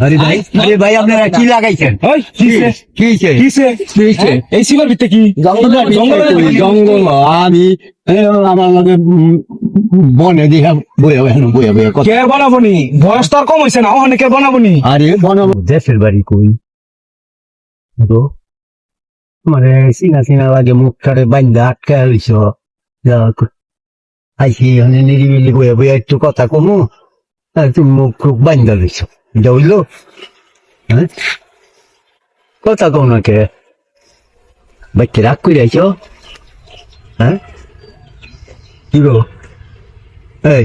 আরে ভাই আরে ভাই আপনারা কি লাগাইছেন? এই, কিসে? কি ভিতরে? জঙ্গল আমি আমার লগে উম, বনে দিয়া বয়ে বয়ে বয়ে বয়ে কে বানাবো নি বয়স তো আর কম হয়েছে না। ওখানে কে বানাবো নি আরে বন দেশের বাড়ি কই? তো মানে চিনা চিনা লাগে মুখ মুখটারে বাইন্দা আটকা হইছ আইসি মানে নিরিবিলি বয়ে বয়ে একটু কথা কমু আর তুমি মুখ খুব বাইন্দা লইছ এটা হইল হ্যাঁ? কথা কম না কে? বাচ্চা রাগ করে আইছ? হ্যাঁ? কি গো? এই,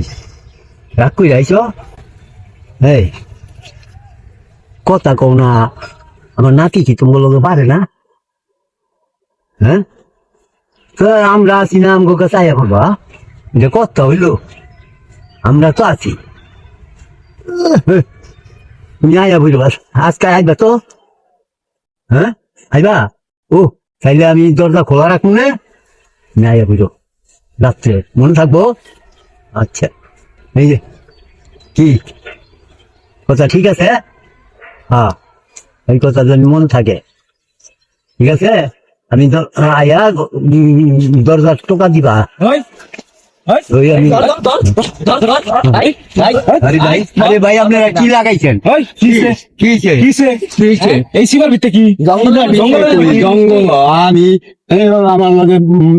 রাগ করে আইছ? এই, কথা কও না। আমার নাতি কি তোমার লোকে পারে না? হ্যাঁ? তো আমরা আছি না, আমগো কাছে আয়া করবা। যে কথা হইল? আমরা তো আছি। তুমি আয়া বুঝবা আজকে আইবা তো? হ্যাঁ? আইবা? ও, তাইলে আমি দরজা খোলা রাখব না। তুমি আয়া বুঝো রাত্রে মনে থাকব? আচ্ছা। এই যে, কি? কথা ঠিক আছে? হ্যাঁ এই কথা যেন মনে থাকে। ঠিক আছে? আমি আয়া দরজা টোকা দিবা। আরে ভাই আপনারা কি লাগাইছেন? এই, হয়েছে? এই ভিতরে কি? জঙ্গল আমি আমার লগে উম,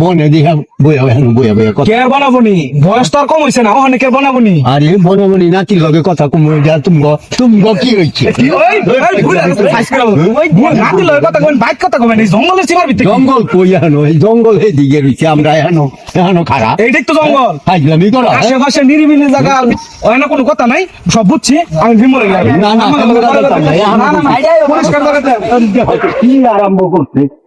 বনে দিয়া বয়ে বয়ে বয়ে বয়ে কথা কে বানাবো নি বয়স তো আর কম হয়েছে না ওখানে কে বানাবো নি আরে বনে বনে নাতির লগে কথা কম যা তুমি তুমি কি হয়েছে ওই, এই, ভুলে গেছে, ফাঁস করে বলো। ওই, ভুল, না দিলে ওই কথা কবেন, বাইক কথা কবেন, এই জঙ্গলের সিবার ভিতরে কি? জঙ্গল কই এখনও এই জঙ্গল এদিকে রয়েছে আমরা এখনও এখনও খারাপ এইটাই তো জঙ্গল ফাইজলামি করো হ্যাঁ? আশেপাশে নিরিবিলি জায়গা ওখানে কোনো কথা নাই সব বুঝছি আমি ভিমরে গেলাম না, না, আমার কোনো কথা কথা নাই, না, না, না, আমার- পরিষ্কার করে দেন। কি আরম্ভ করছে হ্যাঁ? একদম খাড়াখাড়ি নাই। হক্কা জানা যেতে রে। হক্কা জানা যেতে রে। এই, মূল ঘটনাটা আগে বুঝতে হবে। মূল ঘটনাটা আগে বুঝতে হবে। হ্যাঁ, এটা হইল? খাওন নাই। এটা হইল? আজকে কঠিন বিচার হব তো কঠিন বিচার এই জানা করো। বিচার আমিও কোন তারি দেখাইয়া দিবি। কে বিচার? এই, বেটা, এই, ফাইজলামি, আর একটু- মাই, কি হইছে, কি সমস্যা হ্যাঁ, কি কি সমস্যা আমি সমস্যা? ছেড়ে সিবার ভিতরে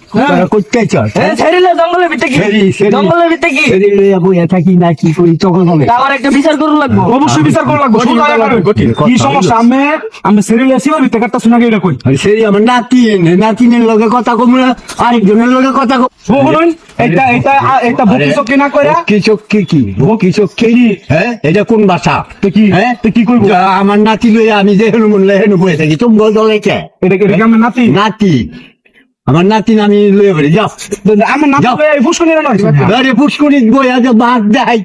জঙ্গলের ভিতরে কি? সেরি লইয়া বইয়া থাকি না কি করি? তখন হবে। আমার একটা বিচার করুন লাগবো। অবশ্যই বিচার করা লাগবে। কি সমস্যা? আমি আমি ছেড়ে সিবার ভিতরে কাটতা শোনা এটা কই? আর সেই আমার নাতিনের লগে কথা কম না আরেকজনের লগে কথা কম। এটা এটা এটা বুকি চকি না কইরা কিচক কি? হ্যাঁ? এটা কোন ভাষা তো কি? হ্যাঁ? তো কি কইব? আমার নাতি লইয়া আমি যে হেনু মন হেনু বয়ে থাকি তুমি দলে কে? এটা কি এটা কি আমার নাতি? নাতি। আমার নাতিন আমি লইয়া বেরি যাও। আমার নাতি যাও। এই ফুসকুনি না নয় আরে পুষ্করি বইয়া যে বাঘ এই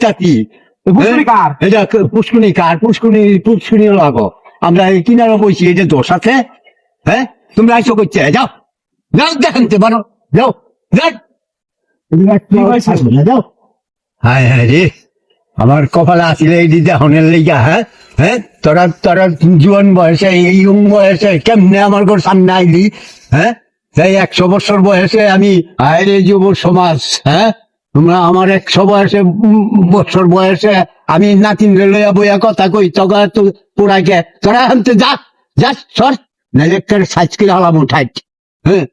পুষ্করি কার? এটা পুষ্করি কার? পুষ্করি পুষ্করি লাগো আমরা এই কিনারে বইছি এটা দোষ আছে। হ্যাঁ? তোমরা আইসো করছে যাও। যাও দেখাতে পারো যাও যাও। হায় হায় রে। আমার কপালে আসলে এই দিদা হনের লেগা হ্যাঁ? হ্যাঁ? তোরা তোরা জুয়ান বয়সে এই বয়সে কেমনে আমার ঘর সামনে আইলি হ্যাঁ? এই একশো বছর বয়সে আমি আয়ের যুব সমাজ হ্যাঁ? তোমরা আমার একশো বয়সে বছর বয়সে আমি নাতিন লইয়া বইয়া কথা কই তোরা তো পুরাকে তোরা আনতে যা যা, সর। নাইলে সাইজ করে হলাম উঠাই হ্যাঁ?